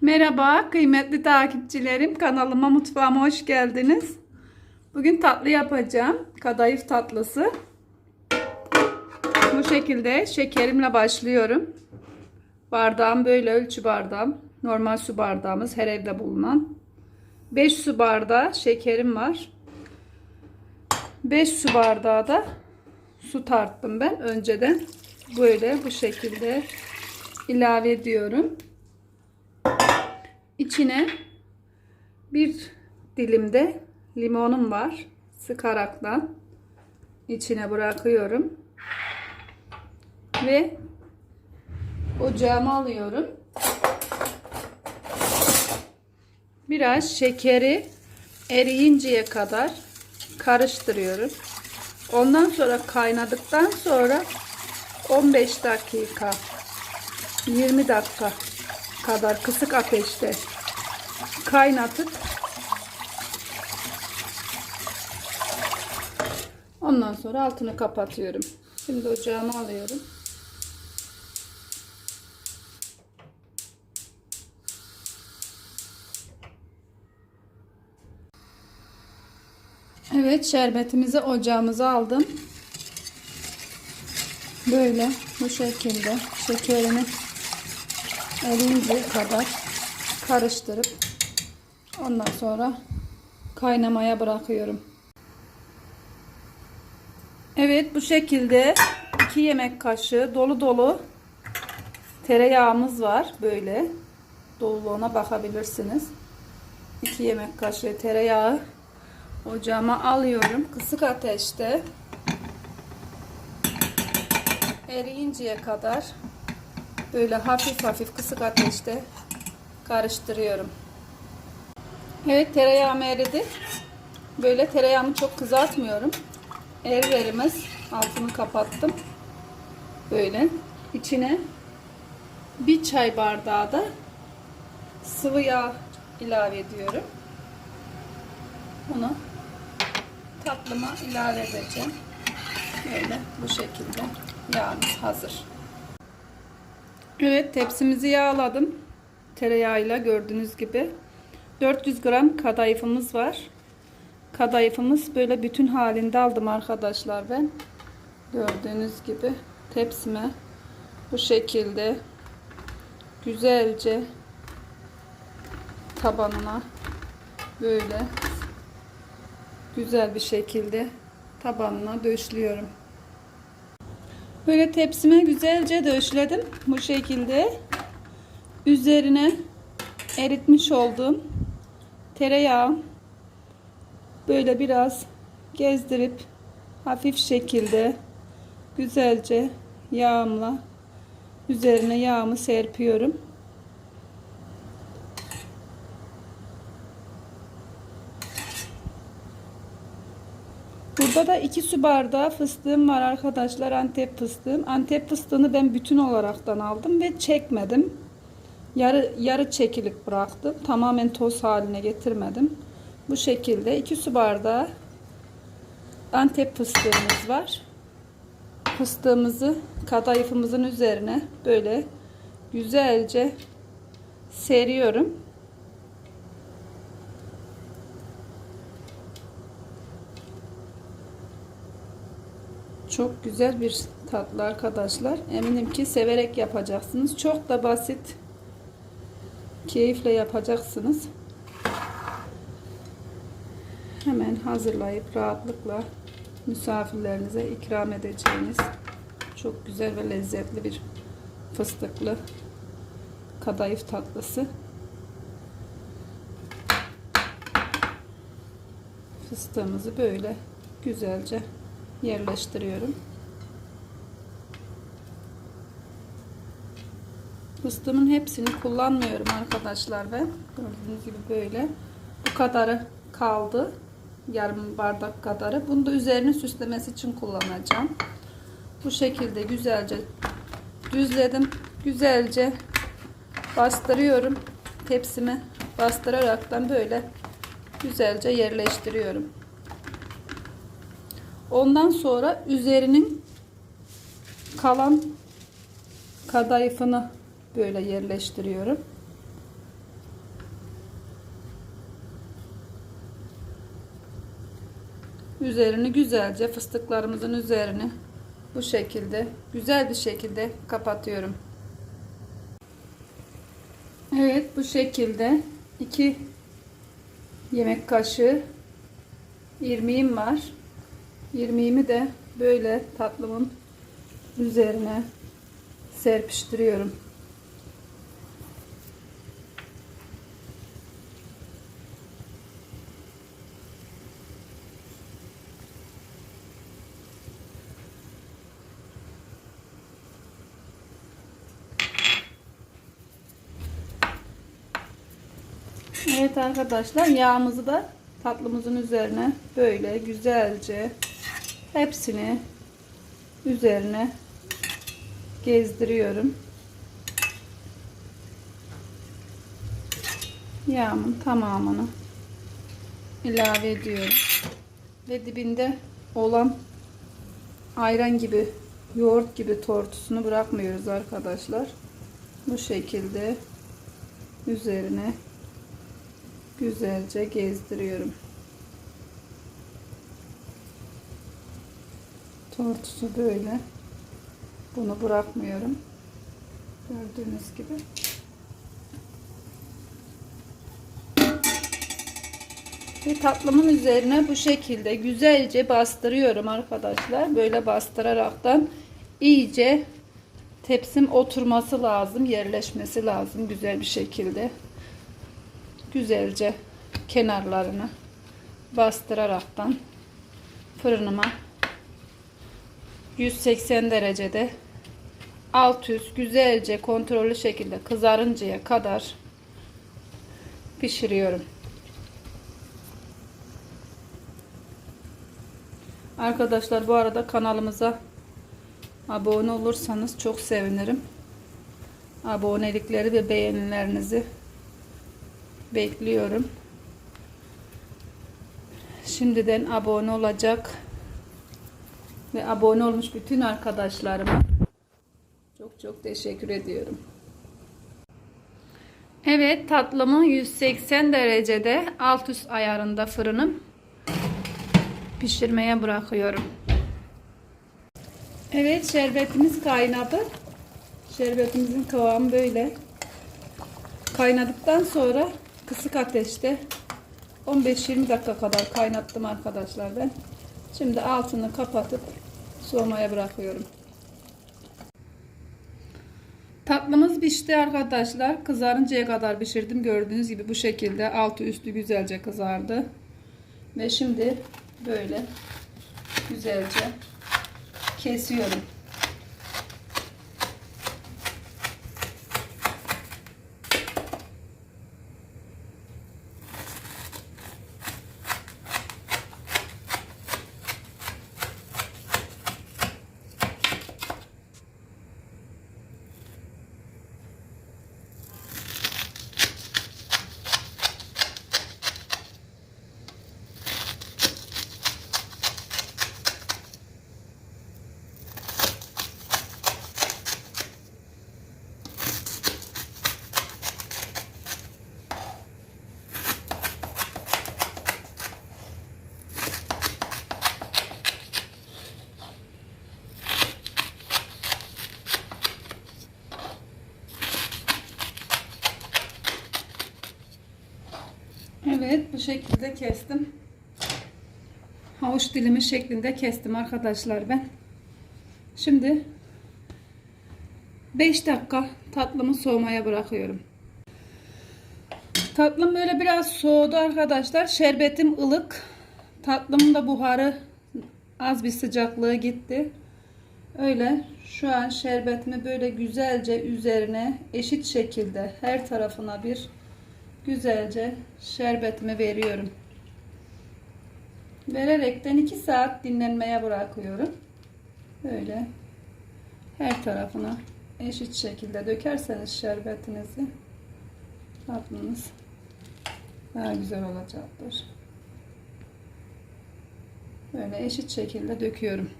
Merhaba kıymetli takipçilerim. Kanalıma mutfağıma hoş geldiniz. Bugün tatlı yapacağım. Kadayıf tatlısı. Bu şekilde şekerimle başlıyorum. Bardağım böyle ölçü bardağım. Normal su bardağımız her evde bulunan. 5 su bardağı şekerim var. 5 su bardağı da su tarttım ben önceden. Böyle bu şekilde ilave ediyorum. İçine bir dilimde limonum var. Sıkaraktan içine bırakıyorum. Ve ocağıma alıyorum. Biraz şekeri eriyinceye kadar karıştırıyorum. Ondan sonra kaynadıktan sonra 15 dakika 20 dakika kadar kısık ateşte kaynatıp ondan sonra altını kapatıyorum. Şimdi ocağıma alıyorum. Evet şerbetimizi ocağımıza aldım. Böyle bu şekilde şekerini erinceye kadar karıştırıp ondan sonra kaynamaya bırakıyorum. Evet bu şekilde 2 yemek kaşığı dolu dolu tereyağımız var böyle doluluğuna bakabilirsiniz. 2 yemek kaşığı tereyağı ocağıma alıyorum kısık ateşte eriyinceye kadar böyle hafif hafif kısık ateşte karıştırıyorum. Evet tereyağım eridi. Böyle tereyağımı çok kızartmıyorum. Erir altını kapattım. Böyle içine bir çay bardağı da sıvı yağ ilave ediyorum. Bunu tatlıma ilave edeceğim. Böyle bu şekilde yağımız hazır. Evet tepsimizi yağladım. Tereyağıyla gördüğünüz gibi. 400 gram kadayıfımız var. Kadayıfımız böyle bütün halinde aldım arkadaşlar ben. Gördüğünüz gibi tepsime bu şekilde güzelce tabanına böyle güzel bir şekilde tabanına döşlüyorum. Böyle tepsime güzelce döşledim. Bu şekilde üzerine eritmiş olduğum tereyağı böyle biraz gezdirip hafif şekilde güzelce yağımla üzerine yağımı serpiyorum. Burada da 2 su bardağı fıstığım var arkadaşlar. Antep fıstığım. Antep fıstığını ben bütün olaraktan aldım ve çekmedim. Yarı yarı çekilik bıraktım. Tamamen toz haline getirmedim. Bu şekilde 2 su bardağı Antep fıstığımız var. Fıstığımızı kadayıfımızın üzerine böyle güzelce seriyorum. Çok güzel bir tatlı arkadaşlar. Eminim ki severek yapacaksınız. Çok da basit. Keyifle yapacaksınız. Hemen hazırlayıp rahatlıkla misafirlerinize ikram edeceğiniz çok güzel ve lezzetli bir fıstıklı kadayıf tatlısı. Fıstığımızı böyle güzelce yerleştiriyorum. Fıstığımın hepsini kullanmıyorum arkadaşlar ben. Gördüğünüz gibi böyle. Bu kadarı kaldı. Yarım bardak kadarı. Bunu da üzerine süslemesi için kullanacağım. Bu şekilde güzelce düzledim. Güzelce bastırıyorum. Tepsime bastıraraktan böyle güzelce yerleştiriyorum. Ondan sonra üzerinin kalan kadayıfını böyle yerleştiriyorum. Üzerini güzelce fıstıklarımızın üzerini bu şekilde güzel bir şekilde kapatıyorum. Evet bu şekilde 2 yemek kaşığı irmiğim var. İrmiğimi de böyle tatlımın üzerine serpiştiriyorum. Evet arkadaşlar yağımızı da tatlımızın üzerine böyle güzelce hepsini üzerine gezdiriyorum. Yağımın tamamını ilave ediyorum. Ve dibinde olan ayran gibi yoğurt gibi tortusunu bırakmıyoruz arkadaşlar. Bu şekilde üzerine güzelce gezdiriyorum. Tortusu böyle. Bunu bırakmıyorum. Gördüğünüz gibi. Ve tatlımın üzerine bu şekilde güzelce bastırıyorum arkadaşlar. Böyle bastıraraktan iyice tepsim oturması lazım, yerleşmesi lazım güzel bir şekilde. Güzelce kenarlarını bastıraraktan fırınıma 180 derecede alt üst güzelce kontrollü şekilde kızarıncaya kadar pişiriyorum. Arkadaşlar bu arada kanalımıza abone olursanız çok sevinirim. Abonelikleri ve beğenilerinizi bekliyorum. Şimdiden abone olacak ve abone olmuş bütün arkadaşlarıma çok çok teşekkür ediyorum. Evet tatlımı 180 derecede alt üst ayarında fırınım pişirmeye bırakıyorum. Evet şerbetimiz kaynadı. Şerbetimizin kıvamı böyle. Kaynadıktan sonra kısık ateşte 15-20 dakika kadar kaynattım arkadaşlar ben. Şimdi altını kapatıp soğumaya bırakıyorum. Tatlımız pişti arkadaşlar. Kızarıncaya kadar pişirdim. Gördüğünüz gibi bu şekilde altı üstü güzelce kızardı. Ve şimdi böyle güzelce kesiyorum. Evet bu şekilde kestim. Havuç dilimi şeklinde kestim arkadaşlar ben. Şimdi 5 dakika tatlımı soğumaya bırakıyorum. Tatlım böyle biraz soğudu arkadaşlar. Şerbetim ılık. Tatlımın da buharı az bir sıcaklığı gitti. Öyle şu an şerbetimi böyle güzelce üzerine eşit şekilde her tarafına bir güzelce şerbetimi veriyorum. Vererekten 2 saat dinlenmeye bırakıyorum. Böyle her tarafına eşit şekilde dökerseniz şerbetinizi tatlınız daha güzel olacaktır. Böyle eşit şekilde döküyorum.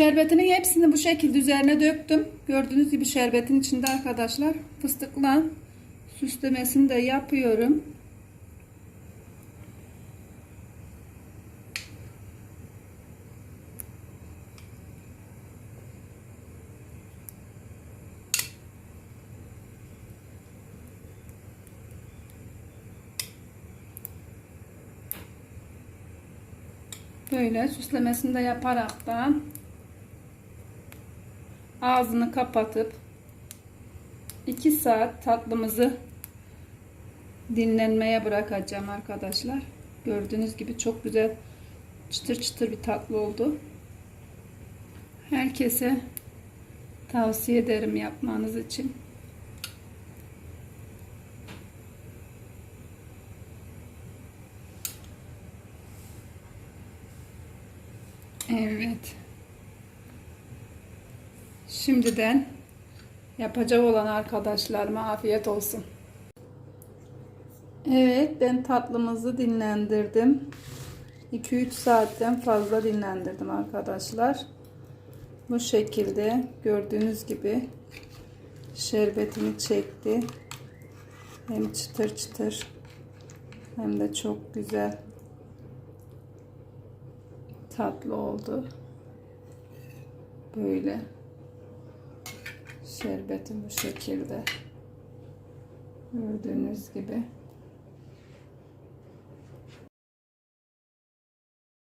Şerbetinin hepsini bu şekilde üzerine döktüm. Gördüğünüz gibi şerbetin içinde arkadaşlar fıstıkla süslemesini de yapıyorum. Böyle süslemesini de yaparaktan ağzını kapatıp 2 saat tatlımızı dinlenmeye bırakacağım arkadaşlar. Gördüğünüz gibi çok güzel çıtır çıtır bir tatlı oldu. Herkese tavsiye ederim yapmanız için. Evet. Şimdiden yapacak olan arkadaşlarıma afiyet olsun. Evet ben tatlımızı dinlendirdim. 2-3 saatten fazla dinlendirdim arkadaşlar. Bu şekilde gördüğünüz gibi şerbetini çekti. Hem çıtır çıtır hem de çok güzel tatlı oldu. Böyle şerbetim bu şekilde. Gördüğünüz gibi.